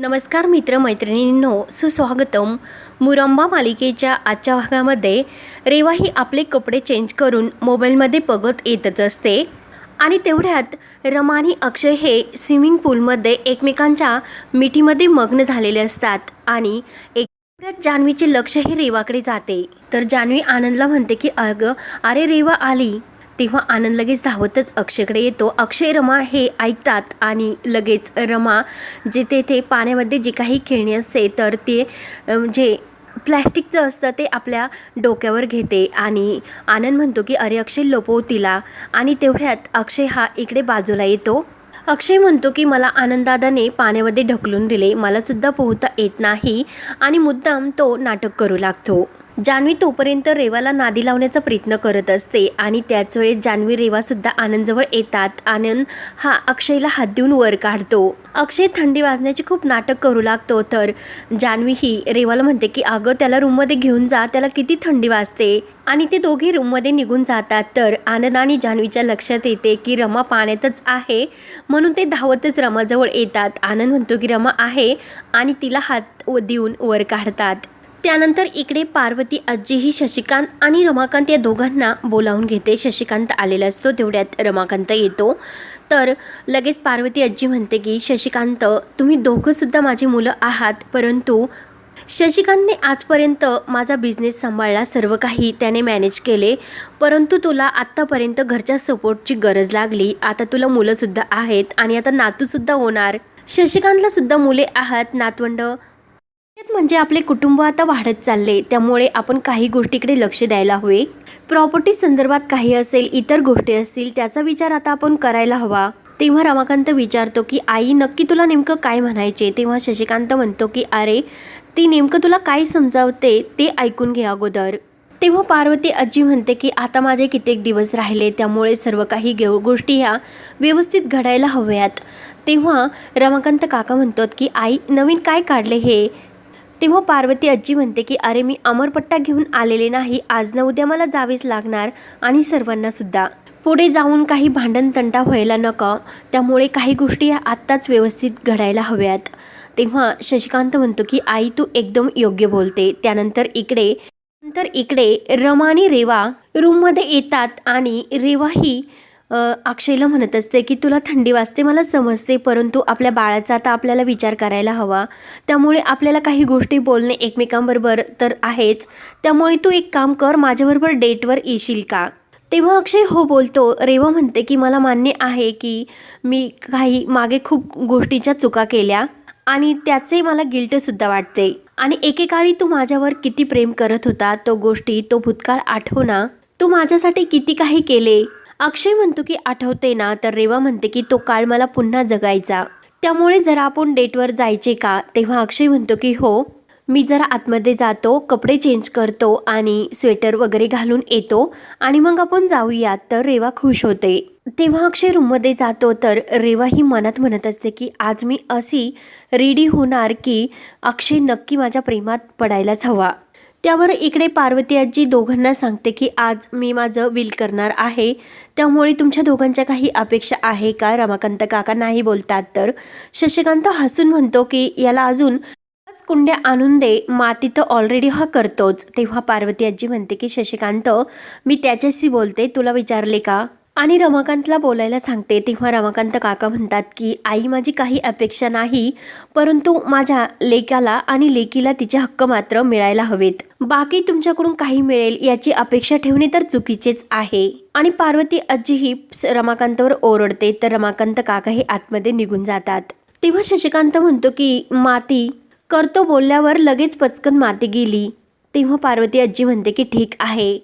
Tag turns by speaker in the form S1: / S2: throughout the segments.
S1: नमस्कार मित्रमैत्रिणींनो सुस्वागतम. मुरंबा मालिकेच्या आजच्या भागामध्ये रेवा ही आपले कपडे चेंज करून मोबाईलमध्ये बघत येतच असते. आणि तेवढ्यात रमा आणि अक्षय हे स्विमिंग पूलमध्ये एकमेकांच्या मिठीमध्ये मग्न झालेले असतात आणि एक जान्हवीचे लक्ष हे रेवाकडे जाते. तर जान्हवी आनंदला म्हणते की अगं अरे रेवा आली. तेव्हा आनंद लगेच धावतच अक्षयकडे येतो. अक्षय रमा हे ऐकतात आणि लगेच रमा जे तेथे पाण्यामध्ये जे काही खेळणी असते तर ते जे प्लॅस्टिकचं असतं ते आपल्या डोक्यावर घेते आणि आनंद म्हणतो की अरे अक्षय लपव तिला. आणि तेवढ्यात अक्षय हा इकडे बाजूला येतो. अक्षय म्हणतो की मला आनंददादाने पाण्यामध्ये ढकलून दिले. मलासुद्धा पोहता येत नाही आणि मुद्दाम तो नाटक करू लागतो. जान्हवी तोपर्यंत रेवाला नादी लावण्याचा प्रयत्न करत असते आणि त्याच वेळेस जान्हवी रेवासुद्धा आनंदजवळ येतात. आनंद हा अक्षयला हात देऊन वर काढतो. अक्षय थंडी वाजण्याचे खूप नाटक करू लागतो. तर जान्हवी ही रेवाला म्हणते की अगं त्याला रूममध्ये घेऊन जा. त्याला किती थंडी वाजते. आणि ते दोघे रूममध्ये निघून जातात. तर आनंद आणि जान्हवीच्या लक्षात येते की रमा पाण्यातच आहे. म्हणून ते धावतच रमाजवळ येतात. आनंद म्हणतो की रमा आहे. आणि तिला हात व- देऊन वर काढतात. त्यानंतर इकडे पार्वती आजीही शशिकांत आणि रमाकांत या दोघांना बोलावून घेते. शशिकांत आलेला असतो तेवढ्यात रमाकांत येतो. तर लगेच पार्वती आजी म्हणते की शशिकांत तुम्ही दोघंसुद्धा माझी मुलं आहात परंतु शशिकांतने आजपर्यंत माझा बिझनेस सांभाळला सर्व काही त्याने मॅनेज केले. परंतु तुला आत्तापर्यंत घरच्या सपोर्टची गरज लागली. आता तुला मुलंसुद्धा आहेत आणि आता नातूसुद्धा होणार. शशिकांतला सुद्धा मुले आहात नातवंड म्हणजे आपले कुटुंब आता वाढत चालले त्यामुळे आपण काही गोष्टीकडे लक्ष द्यायला हवे. प्रॉपर्टी संदर्भात काही असेल इतर गोष्टी असतील त्याचा विचार आता आपण करायला हवा. तेव्हा रमाकांत विचारतो की आई नक्की तुला नेमकं काय म्हणायचे? तेव्हा शशिकांत म्हणतो की अरे ती नेमकं तुला काय समजावते ते ऐकून घे अगोदर. तेव्हा पार्वती आजी म्हणते की आता माझे कित्येक दिवस राहिले त्यामुळे सर्व काही गे गोष्टी ह्या व्यवस्थित घडायला हव्यात. तेव्हा रमाकांत काका म्हणतात की आई नवीन काय काढले हे? तेव्हा पार्वती आजी म्हणते की अरे मी अमरपट्टा घेऊन आलेले नाही. आज ना उद्या मला जावेच लागणार आणि सर्वांना सुद्धा. पुढे जाऊन काही भांडण तंटा व्हायला नका. त्यामुळे काही गोष्टी ह्या आत्ताच व्यवस्थित घडायला हव्यात. तेव्हा शशिकांत म्हणतो की आई तू एकदम योग्य बोलते. त्यानंतर इकडे नंतर इकडे रमा आणि रेवा रूममध्ये येतात आणि रेवा ही अक्षयला म्हणत असते की तुला थंडी वाजते मला समजते परंतु आपल्या बाळाचा आता आपल्याला विचार करायला हवा. त्यामुळे आपल्याला काही गोष्टी बोलणे एकमेकांबरोबर तर आहेच. त्यामुळे तू एक काम कर माझ्याबरोबर डेटवर येशील का? तेव्हा अक्षय हो बोलतो रेवा म्हणते की मला मान्य आहे की मी काही मागे खूप गोष्टीच्या चुका केल्या आणि त्याचे मला गिल्टसुद्धा वाटते. आणि एकेकाळी तू माझ्यावर किती प्रेम करत होता तो गोष्टी तो भूतकाळ आठवना तू माझ्यासाठी किती काही केले अक्षय म्हणतो की आठवते ना तर रेवा म्हणते की तो काळ मला पुन्हा जगायचा. त्यामुळे जरा आपण डेटवर जायचे का? तेव्हा अक्षय म्हणतो की हो मी जरा आतमध्ये जातो कपडे चेंज करतो आणि स्वेटर वगैरे घालून येतो आणि मग आपण जाऊयात तर रेवा खुश होते. तेव्हा अक्षय रूममध्ये जातो तर रेवा ही मनात म्हणत असते की आज मी अशी रेडी होणार की अक्षय नक्की माझ्या प्रेमात पडायलाच हवा. त्यावर इकडे पार्वती आजी दोघांना सांगते की आज मी माझं विल करणार आहे. त्यामुळे तुमच्या दोघांच्या काही अपेक्षा आहे का? रमाकांत काका नाही बोलतात तर. शशिकांत हसून म्हणतो की याला अजून कुंड्या आणून दे. माती तर ऑलरेडी हा करतोच. तेव्हा पार्वती आजी म्हणते की शशिकांत मी त्याच्याशी बोलते. तुला विचारले का? आणि रमाकांतला बोलायला सांगते. तेव्हा रमाकांत काका म्हणतात की आई माझी काही अपेक्षा नाही परंतु माझ्या लेकाला आणि लेकीला तिचे हक्क मात्र मिळायला हवेत. बाकी तुमच्याकडून काही मिळेल याची अपेक्षा ठेवणे तर चुकीचेच आहे. आणि पार्वती आजी ही रमाकांतवर ओरडते तर रमाकांत काका हे आतमध्ये निघून जातात. तेव्हा शशिकांत म्हणतो की माती करतो बोलल्यावर लगेच पचकन माती गेली. तेव्हा पार्वती आजी म्हणते की ठीक आहे.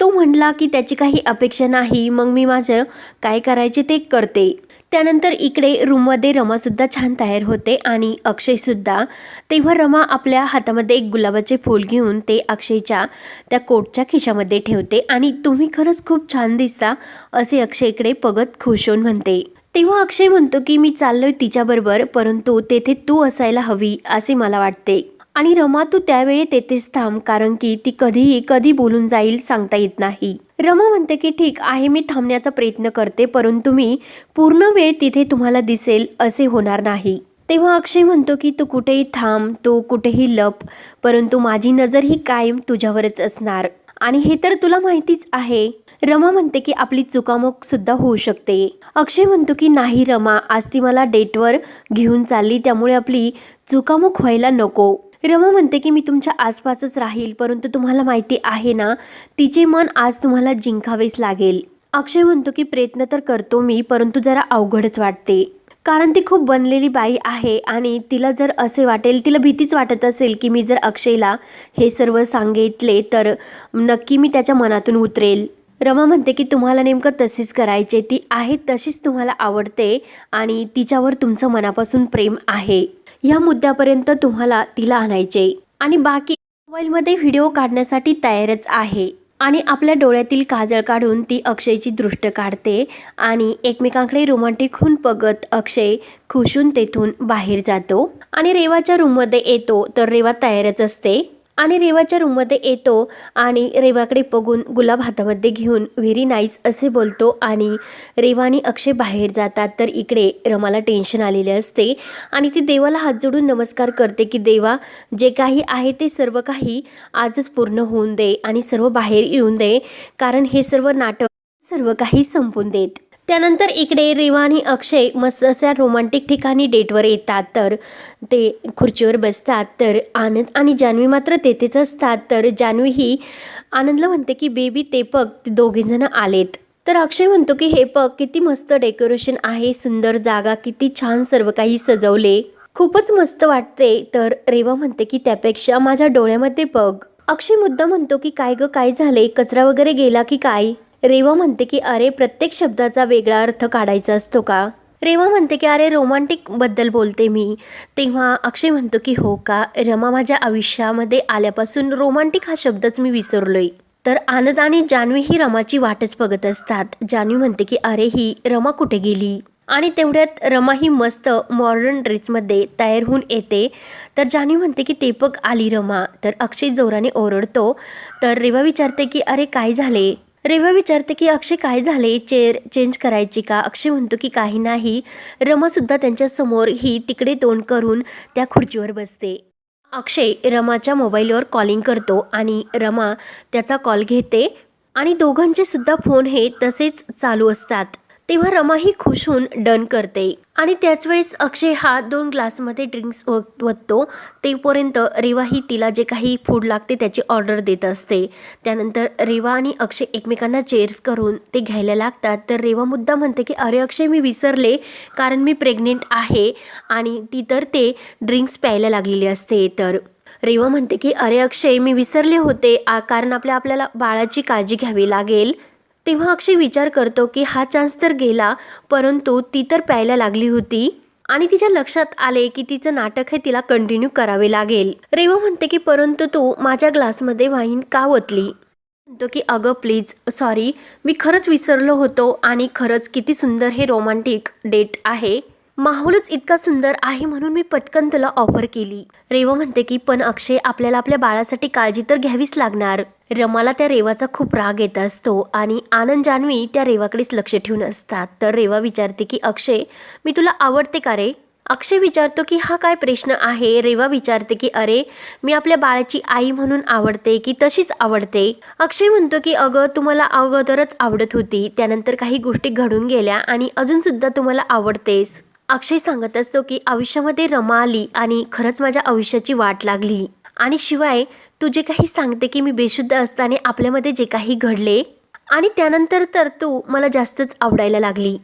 S1: तो म्हणला की त्याची काही अपेक्षा नाही मग मी माझं काय करायचे ते करते. त्यानंतर इकडे रूममध्ये रमासुद्धा छान तयार होते आणि अक्षयसुद्धा. तेव्हा रमा आपल्या हातामध्ये एक गुलाबाचे फूल घेऊन ते अक्षयच्या त्या कोटच्या खिशामध्ये ठेवते आणि तुम्ही खरंच खूप छान दिसता असे अक्षय इकडे पगत खुश होऊन म्हणते. तेव्हा अक्षय म्हणतो की मी चाललोय तिच्याबरोबर परंतु तेथे तू असायला हवी असे मला वाटते. आणि रमा तू त्यावेळी तेथेच थांब कारण की ती कधीही कधी बोलून जाईल सांगता येत नाही. रमा म्हणते की ठीक आहे मी थांबण्याचा प्रयत्न करते परंतु मी पूर्ण वेळ तिथे तुम्हाला दिसेल असे होणार नाही. तेव्हा अक्षय म्हणतो की तू कुठेही थांब तू कुठेही लप परंतु माझी नजर ही कायम तुझ्यावरच असणार. आणि हे तर तुला माहितीच आहे. रमा म्हणते की आपली चुकामुक सुद्धा होऊ शकते. अक्षय म्हणतो की नाही रमा आज ती मला डेटवर घेऊन चालली त्यामुळे आपली चुकामुक व्हायला नको. रमा म्हणते की मी तुमच्या आसपासच राहील परंतु तुम्हाला माहिती आहे ना तिचे मन आज तुम्हाला जिंकावेच लागेल. अक्षय म्हणतो की प्रयत्न तर करतो मी परंतु जरा अवघडच वाटते. कारण ती खूप बनलेली बाई आहे आणि तिला जर असे वाटेल तिला भीतीच वाटत असेल की मी जर अक्षयला हे सर्व सांगितले तर नक्की मी त्याच्या मनातून उतरेल. रमा म्हणते की तुम्हाला नेमकं तशीच करायचे ती आहे तशीच तुम्हाला आवडते आणि तिच्यावर तुमचं मनापासून प्रेम आहे. या मुद्द्यापर्यंत तुम्हाला तिला आणायचे. आणि बाकी मोबाईलमध्ये व्हिडिओ काढण्यासाठी तयारच आहे. आणि आपल्या डोळ्यातील काजळ काढून ती अक्षयची दृष्ट काढते आणि एकमेकांकडे रोमांटिक होऊन बघत अक्षय खुशून तेथून बाहेर जातो. आणि रेवाच्या रूममध्ये येतो तर रेवा तयारच असते. आणि रेवाच्या रूममध्ये येतो आणि रेवाकडे बघून गुलाब हातामध्ये घेऊन व्हेरी नाईस असे बोलतो आणि रेवा आणि अक्षय बाहेर जातात. तर इकडे रमाला टेन्शन आलेले असते आणि ती देवाला हात जोडून नमस्कार करते की देवा जे काही आहे ते सर्व काही आजच पूर्ण होऊन दे आणि सर्व बाहेर येऊन दे कारण हे सर्व नाटक सर्व काही संपून देत. त्यानंतर इकडे रेवा आणि अक्षय मस्त अशा रोमांटिक ठिकाणी डेटवर येतात. तर ते खुर्चीवर बसतात. तर आनंद आणि जान्हवी मात्र तेथेच असतात. तर जान्हवी ही आनंदला म्हणते की बेबी ते पग ते आलेत. तर अक्षय म्हणतो की हे पग किती मस्त डेकोरेशन आहे सुंदर जागा किती छान सर्व काही सजवले. खूपच मस्त वाटते. तर रेवा म्हणते की त्यापेक्षा माझ्या डोळ्यामध्ये बघ. अक्षय मुद्दा म्हणतो की काय ग काय झाले कचरा वगैरे गेला की काय? रेवा म्हणते की अरे प्रत्येक शब्दाचा वेगळा अर्थ काढायचा असतो का? रेवा म्हणते की अरे रोमांटिकबद्दल बोलते मी. तेव्हा अक्षय म्हणतो की हो का? रमा माझ्या आयुष्यामध्ये आल्यापासून रोमांटिक हा शब्दच मी विसरलोय. तर आनंद आणि जान्हवी ही रमाची वाटच बघत असतात. जान्हवी म्हणते की अरे ही रमा कुठे गेली? आणि तेवढ्यात रमा ही मस्त मॉडर्न ड्रेसमध्ये तयार होऊन येते. तर जान्हवी म्हणते की ते आली रमा. तर अक्षय जोराने ओरडतो. तर रेवा विचारते की अरे काय झाले? रेवा विचारते की अक्षय काय झाले चेअर चेंज करायची का? अक्षय म्हणतो की काही नाही. रमासुद्धा त्यांच्यासमोर ही तिकडे तोंड करून त्या खुर्चीवर बसते. अक्षय रमाच्या मोबाईलवर कॉलिंग करतो आणि रमा त्याचा कॉल घेते आणि दोघांचे सुद्धा फोन हे तसेच चालू असतात. तेव्हा रमा ही खुश होऊन डन करते. आणि त्याच वेळेस अक्षय हा दोन ग्लासमध्ये ड्रिंक्स ओततो तेपर्यंत रेवा ही तिला जे काही फूड लागते त्याची ऑर्डर देत असते. त्यानंतर रेवा आणि अक्षय एकमेकांना चेअर्स करून ते घ्यायला लागतात. तर रेवा मुद्दा म्हणते की अरे अक्षय मी विसरले. कारण मी प्रेग्नेंट आहे. आणि ती तर ते ड्रिंक्स प्यायला लागलेली असते. तर रेवा म्हणते की अरे अक्षय मी विसरले होते. आ कारण आपल्या आपल्याला बाळाची काळजी घ्यावी लागेल. तेव्हा अक्षय विचार करतो की हा चान्स तर गेला परंतु ती तर प्यायला लागली होती आणि तिच्या लक्षात आले की तिचं नाटक हे तिला कंटिन्यू करावे लागेल. रेवा म्हणते की परंतु तू माझ्या ग्लासमध्ये वाईन का ओतली? म्हणतो की अगं प्लीज सॉरी मी खरंच विसरलो होतो आणि खरंच किती सुंदर हे रोमांटिक डेट आहे. माहोलच इतका सुंदर आहे म्हणून मी पटकन तुला ऑफर केली. रेवा म्हणते की पण अक्षय आपल्याला आपल्या बाळासाठी काळजी तर घ्यावीच लागणार. रमाला त्या रेवाचा खूप राग येत असतो आणि आनंद जान्हवी त्या रेवाकडेच लक्ष ठेवून असतात. तर रेवा विचारते की अक्षय मी तुला आवडते का रे? अक्षय विचारतो की हा काय प्रश्न आहे? रेवा विचारते की अरे मी आपल्या बाळाची आई म्हणून आवडते की तशीच आवडते. अक्षय म्हणतो की अगं तुम्हाला अगोदरच आवडत होती. त्यानंतर काही गोष्टी घडून गेल्या आणि अजूनसुद्धा तुम्हाला आवडतेस. अक्षय सांगत असतो की आयुष्यामध्ये रमा आली आणि खरंच माझ्या आयुष्याची वाट लागली. आणि शिवाय तू जे काही सांगते की मी बेशुद्ध असताना आपल्यामध्ये जे काही घडले आणि त्यानंतर तर तू मला जास्तच आवडायला लागली.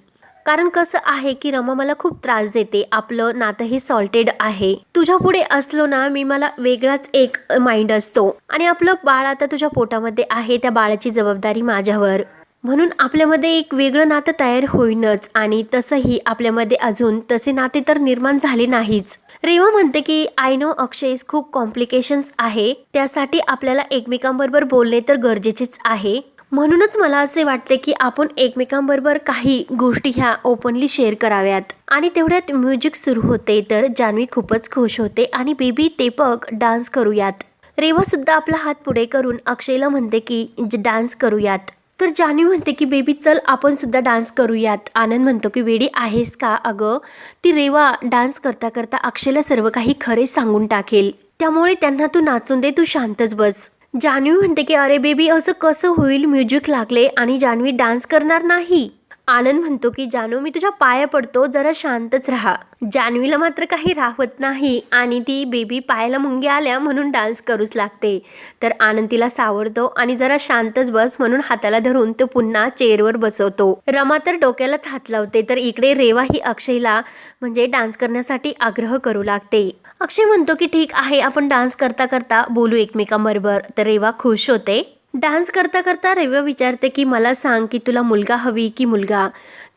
S1: कारण कसं आहे की रमा मला खूप त्रास देते आपलं नातं हे सॉल्टेड आहे. तुझ्या पुढे असलो ना मी मला वेगळाच एक माइंड असतो. आणि आपलं बाळ आता तुझ्या पोटामध्ये आहे त्या बाळाची जबाबदारी माझ्यावर. म्हणून आपल्यामध्ये एक वेगळं नातं तयार होईनच आणि तसंही आपल्यामध्ये अजून तसे नाते तर निर्माण झाले नाहीच. रेवा म्हणते की आय नो अक्षय खूप कॉम्प्लिकेशन्स आहे. त्यासाठी आपल्याला एकमेकांबरोबर बोलणे तर गरजेचेच आहे. म्हणूनच मला असे वाटते की आपण एकमेकांबरोबर काही गोष्टी ह्या ओपनली शेअर कराव्यात. आणि तेवढ्यात म्युझिक सुरू होते तर जान्हवी खूपच खुश होते आणि बेबी तेपक डान्स करूयात. रेवा सुद्धा आपला हात पुढे करून अक्षयला म्हणते की डान्स करूयात. तर जान्हवी म्हणते की बेबी चल आपण सुद्धा डान्स करूयात. आनंद म्हणतो की वेडी आहेस का? अगं ती रेवा डान्स करता करता अक्षयला सर्व काही खरे सांगून टाकेल. त्यामुळे त्यांना तू नाचून दे तू शांतच बस. जान्हवी म्हणते की अरे बेबी असं कसं होईल? म्युझिक लागले आणि जान्हवी डान्स करणार नाही. आनंद म्हणतो की जानू मी तुझ्या पाया पडतो जरा शांतच राहा. जान्हवीला मात्र काही राहत नाही आणि ती बेबी पायाला मुंगी आल्या म्हणून डान्स करूच लागते. तर आनंद तिला सावरतो आणि जरा शांतच बस म्हणून हाताला धरून तो पुन्हा चेअरवर बसवतो. रमा तर डोक्यालाच हात लावते तर इकडे रेवा ही अक्षयला म्हणजे डान्स करण्यासाठी आग्रह करू लागते. अक्षय म्हणतो की ठीक आहे आपण डान्स करता करता बोलू एकमेकांबरोबर. तर रेवा खुश होते. डान्स करता करता रेव्या विचारते की मला सांग की तुला मुलगा हवी की मुलगा?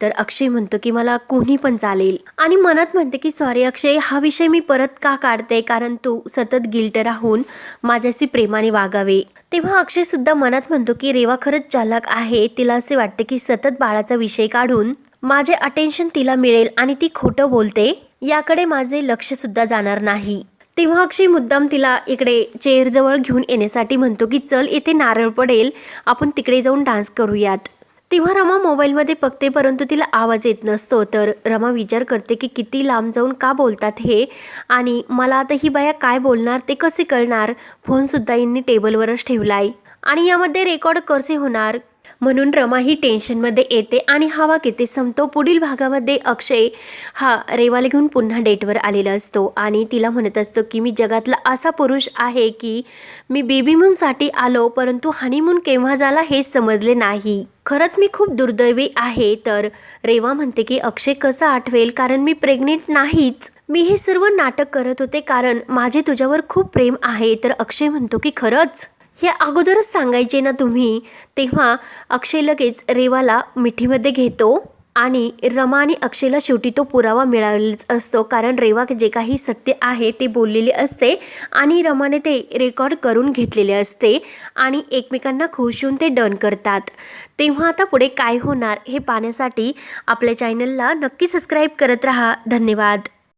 S1: तर अक्षय म्हणतो की मला कोणी पण चालेल. आणि मनात म्हणते की सॉरी अक्षय हा विषय मी परत का काढते? कारण तू सतत गिल्ट राहून माझ्याशी प्रेमाने वागावे. तेव्हा अक्षय सुद्धा मनात म्हणतो की रेवा खरंच चालक आहे. तिला असे वाटते की सतत बाळाचा विषय काढून माझे अटेन्शन तिला मिळेल आणि ती खोटं बोलते. याकडे माझे लक्ष सुद्धा जाणार नाही. तेव्हा अक्षय मुद्दाम तिला इकडे चेअरजवळ घेऊन येण्यासाठी म्हणतो की चल इथे नारळ पडेल. आपण तिकडे जाऊन डान्स करूयात. तेव्हा रमा मोबाईलमध्ये बघते परंतु तिला आवाज येत नसतो. तर रमा विचार करते की किती लांब जाऊन का बोलतात हे? आणि मला आता ही बाया काय बोलणार? ते कसे कळणार? फोनसुद्धा यांनी टेबलवरच ठेवला आहे आणि यामध्ये रेकॉर्ड कसे होणार. म्हणून रमा ही टेन्शनमध्ये येते आणि हा किती संपतो पुढील भागामध्ये अक्षय हा रेवाला घेऊन पुन्हा डेटवर आलेला असतो. आणि तिला म्हणत असतो की मी जगातला असा पुरुष आहे की मी बेबीमूनसाठी आलो परंतु हनीमून केव्हा झाला हे समजले नाही. खरंच मी खूप दुर्दैवी आहे. तर रेवा म्हणते की अक्षय कसं आठवेल? कारण मी प्रेग्नेंट नाहीच. मी हे सर्व नाटक करत होते कारण माझे तुझ्यावर खूप प्रेम आहे. तर अक्षय म्हणतो की खरंच? हे अगोदरच सांगायचे ना तुम्ही तेव्हा अक्षय लगेच रेवाला मिठीमध्ये घेतो आणि रमा आणि अक्षयला शेवटी तो पुरावा मिळालेलाच असतो. कारण रेवा जे काही सत्य आहे ते बोललेले असते आणि रमाने ते रेकॉर्ड करून घेतलेले असते आणि एकमेकांना खुश होऊन ते डन करतात. तेव्हा आता पुढे काय होणार हे पाहण्यासाठी आपल्या चॅनलला नक्की सबस्क्राईब करत राहा. धन्यवाद.